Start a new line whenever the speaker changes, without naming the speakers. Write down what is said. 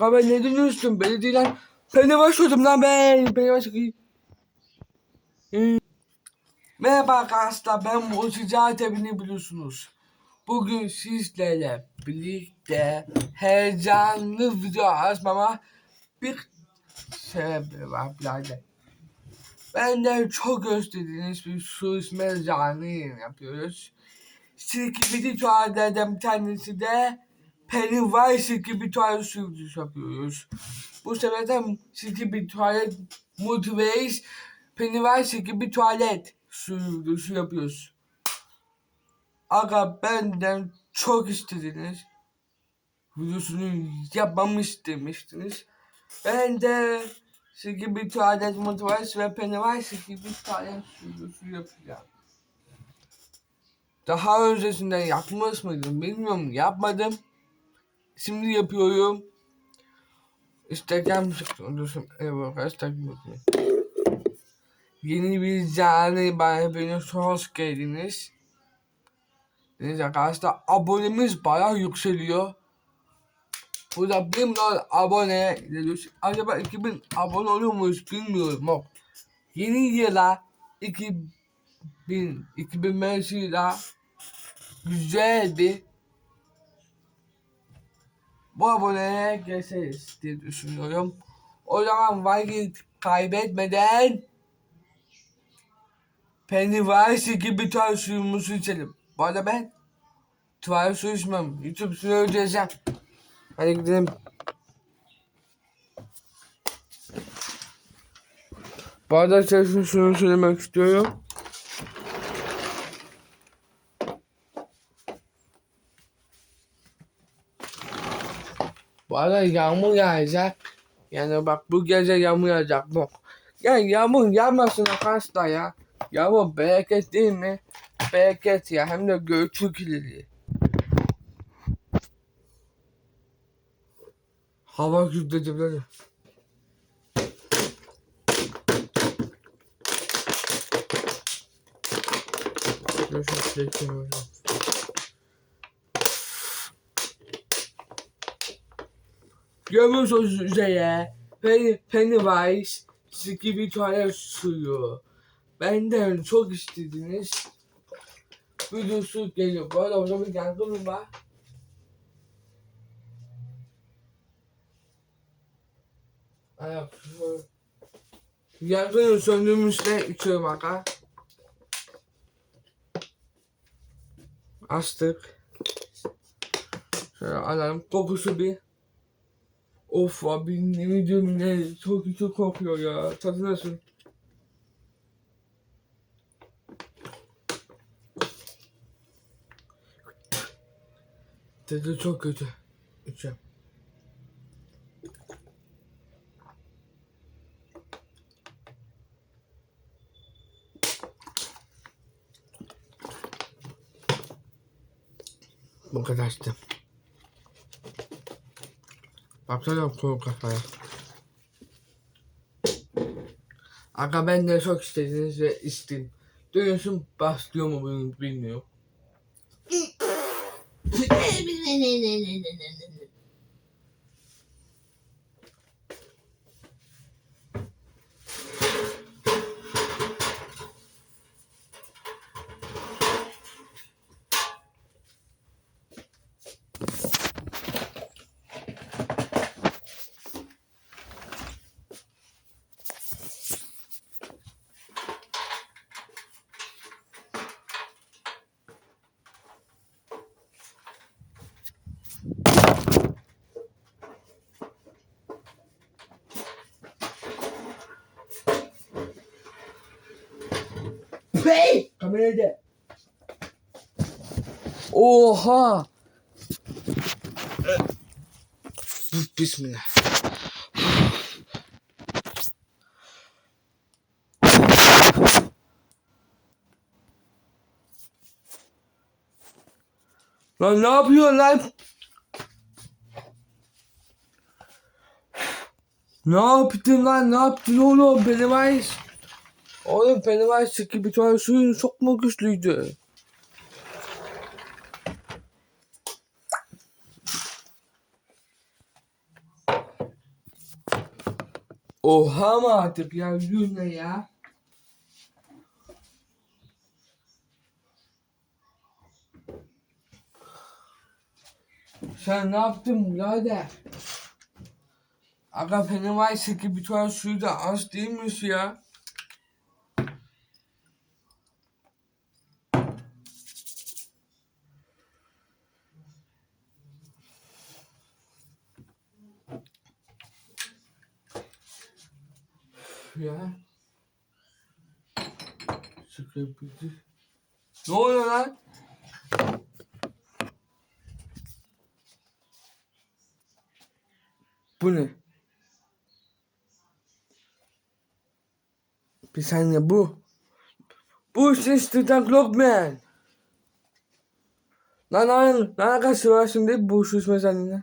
Aga ben ne lan. Ben de başladım lan ben. Beni başlayayım. Merhaba arkadaşlar ben Mucize Tebi'ni biliyorsunuz. Bugün sizlerle birlikte heyecanlı video açmama bir sebep var birader. Benden çok özlediğiniz bir su içme canlı yapıyoruz. Silki videolardan bir tanesi de Pennywise gibi tuvalet suyu yapıyoruz. Bu sefer de Silki bir tuvalet Multiverse Pennywise gibi tuvalet suyu yapıyoruz. Aga benden çok istediniz. Videosunu yapmamı istemiştiniz. Ben de Silki bir tuvalet Multiverse ve Pennywise gibi tuvalet suyu yapacağım. Daha öncesinden yapmış mıydım bilmiyorum yapmadım. Şimdi yapıyorum. Instagram çıktım. Evet Instagram Yeni bir canlı bana hepiniz hoş geldiniz. Deniz arkadaşlar abonemiz bayağı yükseliyor. Burada 1 milyon abone. Acaba 2000 abone oluyor muyuz bilmiyorum. Yeni yıla 2000 2005 yıla güzel bir bu aboneye geçeriz diye düşünüyorum. O zaman vakit kaybetmeden Pennywise gibi tuvalet suyumuzu içelim. Bu arada ben tuvalet suyu içmem. YouTube suyu ödeyeceğim. Hadi gidelim. Bu arada size şunu söylemek istiyorum. Bu arada yağmur yağacak. Yani bak bu gece yağmur yağacak bak. Ya yağmur yağmasın arkadaşlar ya. Yağmur bereket değil mi? Bereket ya hem de göğsü kirliliği. Hava güzdeci böyle. Görüşürüz. Görmüyorsunuz üzere Penny, Pennywise gibi tuvalet suyu. Benden çok istediniz. Videosu geliyor. Bu arada orada bir yangın var. Yangını söndürmüşle içiyorum aga. Açtık. Şöyle alalım. Kokusu bir. Of abi ne diyorum ne çok kötü kokuyor ya. Tadı nasıl? Tadı çok kötü. İçeceğim. Bu kadar işte. Baksana kuru kafaya. Aga ben de çok istediniz ve istim. Dönüyorsun başlıyor mu bilmiyorum. Hey! Kamerada. Oha! Bismillah. Lan ne yapıyorsun lan? Ne yaptın lan? Ne yaptın oğlum? Pennywise. Oğlum Pennywise gibi tane suyun çok mu güçlüydü? Oha mı artık ya yürü ne ya? Sen ne yaptın birader? Aga Pennywise gibi tane suyu da az değilmiş ya. Ya. Sıkıntı. Ne oluyor lan? Bu ne? Bir saniye bu. Bu işte Titan Clockman. Lan lan lan alakası var şimdi bu şu meselinde.